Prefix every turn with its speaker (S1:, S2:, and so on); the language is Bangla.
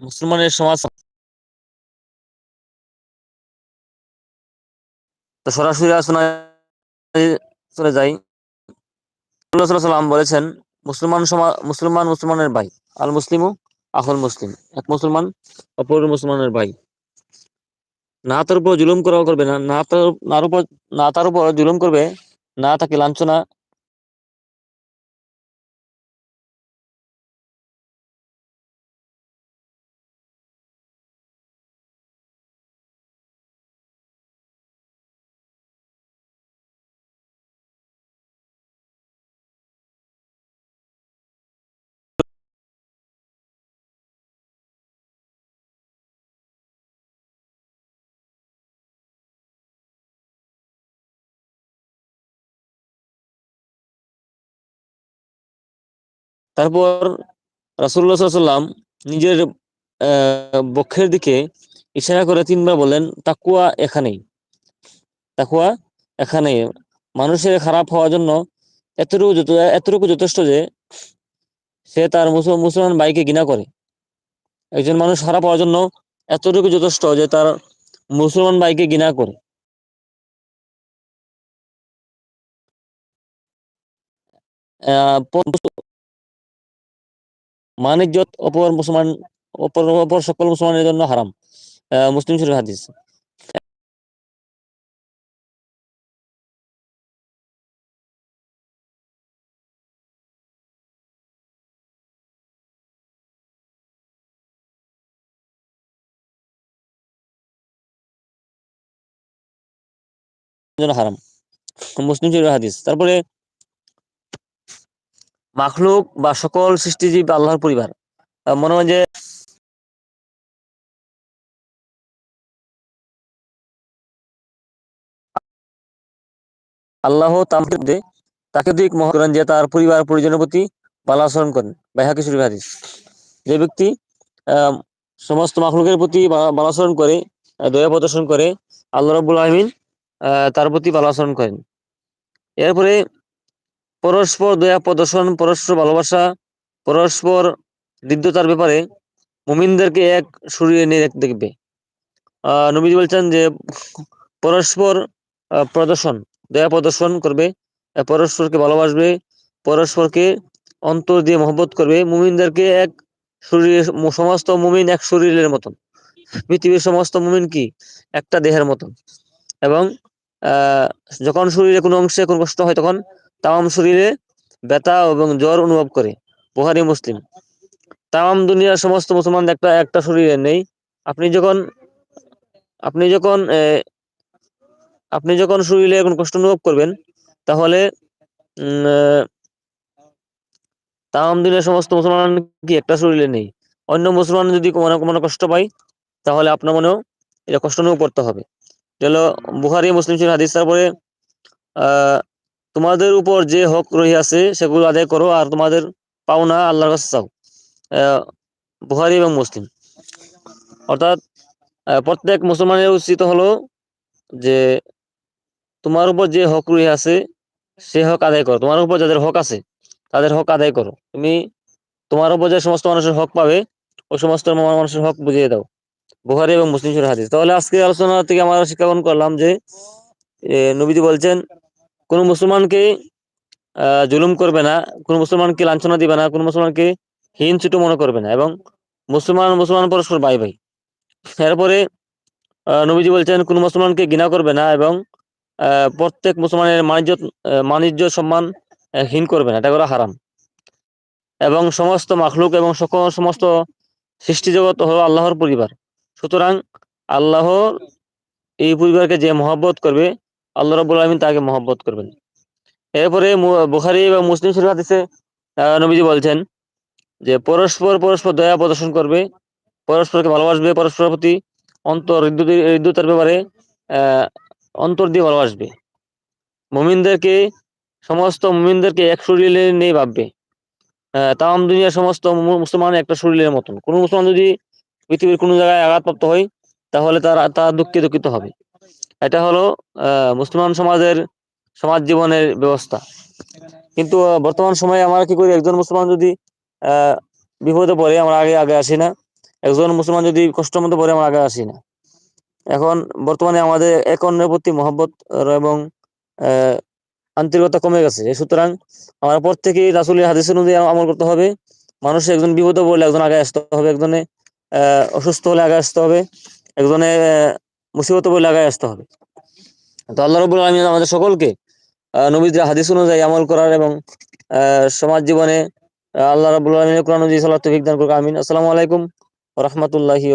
S1: মুসলমানের সমাজ সরাসরি চলে যাই। সাল্লাম বলেছেন, মুসলমান সমাজ মুসলমান মুসলমানের ভাই। আল মুসলিমু আহল মুসলিম। এক মুসলমান অপর মুসলমানের ভাই। না তার উপর জুলুম করা করবে না না তার উপর না তার উপর জুলুম করবে, না তাকে লাঞ্ছনা তারপর রাসুল্লাহ সাল্লাম নিজের বক্ষের দিকে ইশারা করে তিনবার বলেন তাকুয়া এখানেই। তাকুয়া এখানে মানুষের খারাপ হওয়ার জন্য এতটুকু এতটুকু যথেষ্ট যে সে তার মুসলমান ভাইকে ঘৃণা করে। একজন মানুষ খারাপ হওয়ার জন্য এতটুকু যথেষ্ট যে তার মুসলমান ভাইকে ঘৃণা করে। মানিজ্যত অপর মুসলমান, অপর অপর সকল মুসলমানের জন্য হারাম। মুসলিম শরীফ হাদিস। হারাম। মুসলিম শরীফ হাদিস। তারপরে মাখলুক বা সকল সৃষ্টিজীব আল্লাহর পরিবার। মনে হয় যে আল্লাহ তাকে দিক মহ করেন যে তার পরিবার পরিজনের প্রতি ভালো আচরণ করেন। বাইহাকি শরীফ হাদিস। যে ব্যক্তি সমস্ত মাখলুকের প্রতি ভালো আচরণ করে দয়া প্রদর্শন করে, আল্লাহ রবুল আলমিন তার প্রতি ভালো আচরণ করেন। এরপরে পরস্পর দয়া প্রদর্শন, পরস্পর ভালোবাসা, পরস্পর হৃদ্যতার ব্যাপারে মুমিনদেরকে এক সরিয়ে নিয়ে দেখবে। নবীজি বলছেন যে, পরস্পর প্রদর্শন, দয়া প্রদর্শন করবে পরস্পরকে ভালোবাসবে, পরস্পরকে অন্তর দিয়ে মহব্বত করবে, মুমিনদেরকে এক শরীরের সমস্ত মুমিন এক শরীরের মতন। পৃথিবীর সমস্ত মুমিন কি? একটা দেহের মতন। এবং যখন শরীরে কোনো অংশে কোনো কষ্ট হয় তখন তাম শরীরে ব্যথা এবং জ্বর অনুভব করে। বুহারি, মুসলিম। তাম দুনিয়ার সমস্ত মুসলমান একটা একটা শরীরে নেই। আপনি যখন আপনি যখন আপনি যখন শরীরে এখন কষ্ট অনুভব করবেন, তাহলে তাম দুনিয়ার সমস্ত মুসলমান কি একটা শরীরে নেই? অন্য মুসলমান যদি কোনো কোনো কষ্ট পায়, তাহলে আপনার মনেও এটা কষ্ট অনুভব করতে হবে। হলো বুহারি, মুসলিম শরীর হাদিস। তারপরে আহ তোমাদের উপর যে হক রহিয়াছে, সেগুলো আদায় করো আর তোমাদের পাওনা আল্লাহর কাছে চাও। বুহারি এবং মুসলিম। অর্থাৎ প্রত্যেক মুসলমানের উচিত হলো যে তোমার উপর যে হক রহিয়াছে, সে হক আদায় করো। তোমার উপর যাদের হক আছে, তাদের হক আদায় করো। তুমি তোমার উপর যে সমস্ত মানুষের হক পাবে, ওই সমস্ত মানুষের হক বুঝিয়ে দাও। বুহারি এবং মুসলিম হাদিস। তাহলে আজকে আলোচনা থেকে আমরা শিক্ষা করলাম যে নবীজি বলছেন কোন মুসলমানকে জুলুম করবে না, কোনো মুসলমানকে লাঞ্ছনা দিবে না, কোনো মুসলমানকে হীন ছোট মনে করবে না এবং মুসলমান মুসলমান পরস্পর ভাই ভাই এরপরে নবীজি বলছেন, কোন মুসলমানকে ঘৃণা করবে না এবং প্রত্যেক মুসলমানের মানিজ্য মানিজ্য সম্মান হীন করবে না, এটা করা হারাম। এবং সমস্ত মাখলুক এবং সকল সমস্ত সৃষ্টি হলো আল্লাহর পরিবার। সুতরাং আল্লাহর এই পরিবারকে যে মহব্বত করবে আল্লাহ রবুল আলমিন তাকে মহব্বত করবেন। এরপরে বুখারি বা মুসলিম শরীফ হাদিসে নবীজি বলছেন যে, পরস্পর পরস্পর দয়া প্রদর্শন করবে, পরস্পরকে ভালোবাসবে, পরস্পরের প্রতি অন্তর হৃদ্যতার ব্যাপারে অন্তর দিয়ে ভালোবাসবে। মুমিনদেরকে, সমস্ত মুমিনদেরকে এক শরীরে নিয়ে ভাববে। তাম দুনিয়ার সমস্ত মুসলমান একটা শরীরের মতন। কোন মুসলমান যদি পৃথিবীর কোনো জায়গায় আঘাতপ্রাপ্ত হয়, তাহলে তারা, তার দুঃখে দুঃখিত হবে। এটা হলো মুসলমান সমাজের সমাজ জীবনের ব্যবস্থা। কিন্তু বর্তমান সময়ে আমরা কি করি? একজন মুসলমান যদি বিপদে পড়ে, আমরা আগে আগে আসি না। একজন মুসলমান যদি কষ্টের মধ্যে পড়ে, আমরা আগে আসি না। এখন বর্তমানে আমাদের এক অন্যের প্রতি মহব্বত এবং আন্তরিকতা কমে গেছে। সুতরাং আমরা প্রত্যেকেই রাসুলের হাদিস অনুযায়ী আমল করতে হবে। মানুষ একজন বিপদে পড়লে একজন আগে আসতে হবে। একজনে অসুস্থ হলে আগে আসতে হবে। একজনে মুসিবতে বই লাগাই আসতে হবে। তো আল্লাহ রবুল আলমিন আমাদের সকলকে নবীদের হাদিস অনুযায়ী আমল করার এবং সমাজ জীবনে আল্লাহ রবুল আলমিনের কোরআন সাল্লাহ তফিক দান করুক। আমিন। আসসালামু আলাইকুম রহমতুল্লাহি